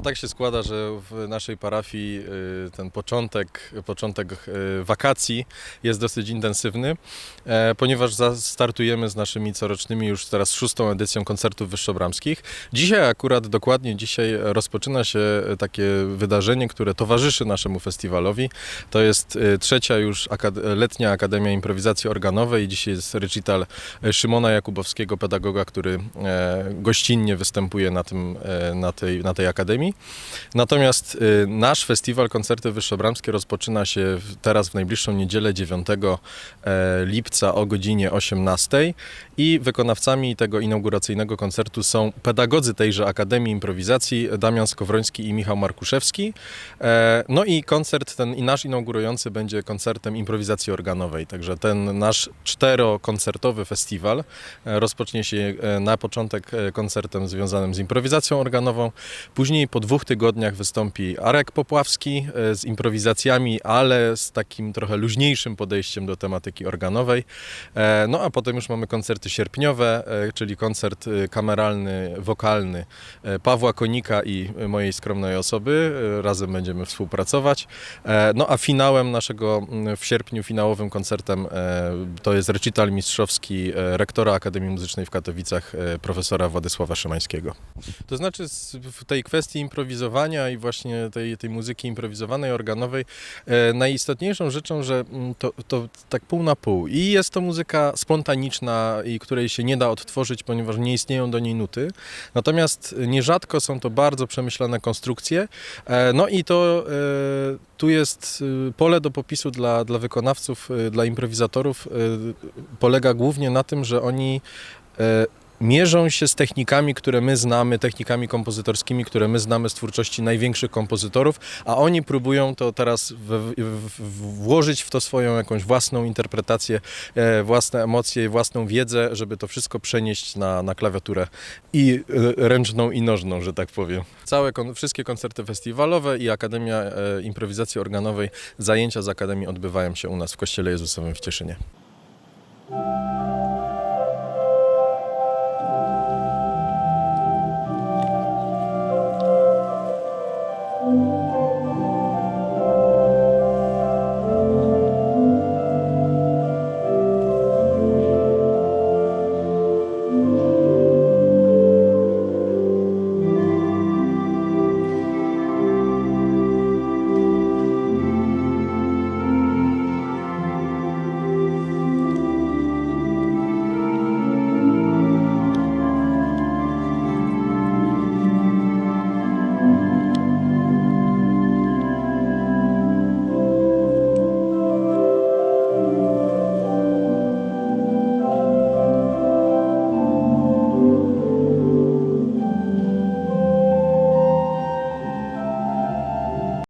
tak się składa, że w naszej parafii y, ten początek, początek y, wakacji jest dosyć intensywny, e, ponieważ startujemy z naszymi corocznymi już teraz szóstą edycją koncertów wyższobramskich. Dzisiaj akurat, dokładnie dzisiaj rozpoczyna się takie wydarzenie, które towarzyszy naszemu festiwalowi. To jest y, trzecia już letnia Akademia Improwizacji Organowej. Dzisiaj jest recital e, Szymona Jakubowskiego, pedagoga, który e, gościnnie występuje na, tym, e, na, tej, na tej akademii. Natomiast y, nasz festiwal Koncerty Wyższobramskie rozpoczyna się teraz w najbliższą niedzielę 9 e, lipca o godzinie 18 i wykonawcami tego inauguracyjnego koncertu są pedagodzy tejże Akademii Improwizacji Damian Skowroński i Michał Markuszewski. E, No i koncert ten i nasz inaugurujący będzie koncertem improwizacji organowej, także ten nasz czterokoncertowy festiwal e, rozpocznie się na początek koncertem związanym z improwizacją organową, później po dwóch tygodniach wystąpi Arek Popławski e, z improwizacjami, ale z takim trochę luźniejszym podejściem do tematyki organowej. E, No a potem już mamy koncerty sierpniowe, e, czyli koncert kameralny, wokalny Pawła Konika i mojej skromnej osoby. Razem będziemy współpracować. No a finałem naszego mm, w sierpniu, finałowym koncertem to jest recital mistrzowski rektora Akademii Muzycznej w Katowicach, profesora Władysława Szymańskiego. To znaczy w tej kwestii improwizowania i właśnie tej, tej muzyki improwizowanej, organowej, e, najistotniejszą rzeczą, że mm, to, to tak pół na pół. I jest to muzyka spontaniczna i której się nie da odtworzyć, ponieważ nie istnieją do niej nuty. Natomiast nierzadko są to bardzo przemyślane konstrukcje. E, No i to e, tu jest e, pole do popisu dla, dla wykonawców, e, dla improwizatorów. e, Polega głównie na tym, że oni mierzą się z technikami, które my znamy, technikami kompozytorskimi, które my znamy z twórczości największych kompozytorów, a oni próbują to teraz w, w, włożyć w to swoją jakąś własną interpretację, e, własne emocje, własną wiedzę, żeby to wszystko przenieść na, na klawiaturę i e, ręczną i nożną, że tak powiem. Całe, kon, wszystkie koncerty festiwalowe i Akademia e, Improwizacji Organowej, zajęcia z Akademii odbywają się u nas w Kościele Jezusowym w Cieszynie.